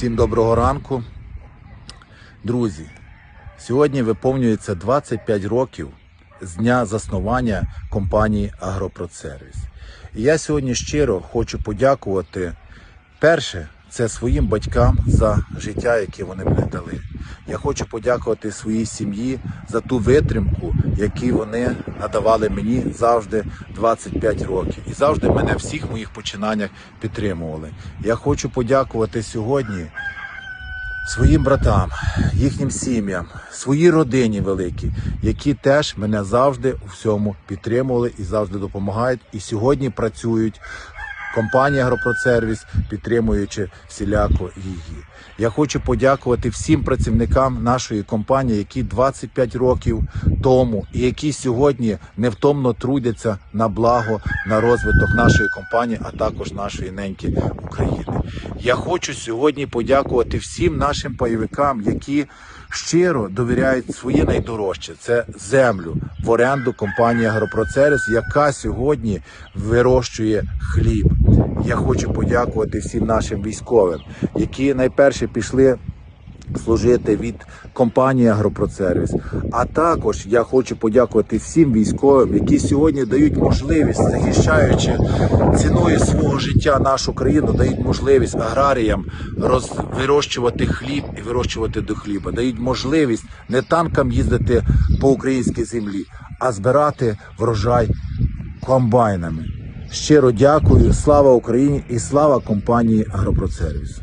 Всім доброго ранку. Друзі, сьогодні виповнюється 25 років з дня заснування компанії Агропродсервіс. І я сьогодні щиро хочу подякувати перше це своїм батькам за життя, яке вони мені дали. Я хочу подякувати своїй сім'ї за ту витримку, яку вони надавали мені завжди 25 років, і завжди мене всіх моїх починаннях підтримували. Я хочу подякувати сьогодні своїм братам, їхнім сім'ям, своїй родині великій, які теж мене завжди у всьому підтримували і завжди допомагають. І сьогодні працюють в компанії Агропродсервіс, підтримуючи всіляко її. Я хочу подякувати всім працівникам нашої компанії, які 25 років тому і які сьогодні невтомно трудяться на благо на розвиток нашої компанії, а також нашої неньки України. Я хочу сьогодні подякувати всім нашим пайовикам, які щиро довіряють своє найдорожче це землю в оренду компанії Агропроцерес, яка сьогодні вирощує хліб. Я хочу подякувати всім нашим військовим, які найперше пішли служити від компанії Агропроцервіс. А також я хочу подякувати всім військовим, які сьогодні дають можливість, захищаючи ціною свого життя нашу країну, дають можливість аграріям роз... вирощувати хліб і вирощувати до хліба, дають можливість не танкам їздити по українській землі, а збирати врожай комбайнами. Щиро дякую. Слава Україні і слава компанії Агропроцервіс.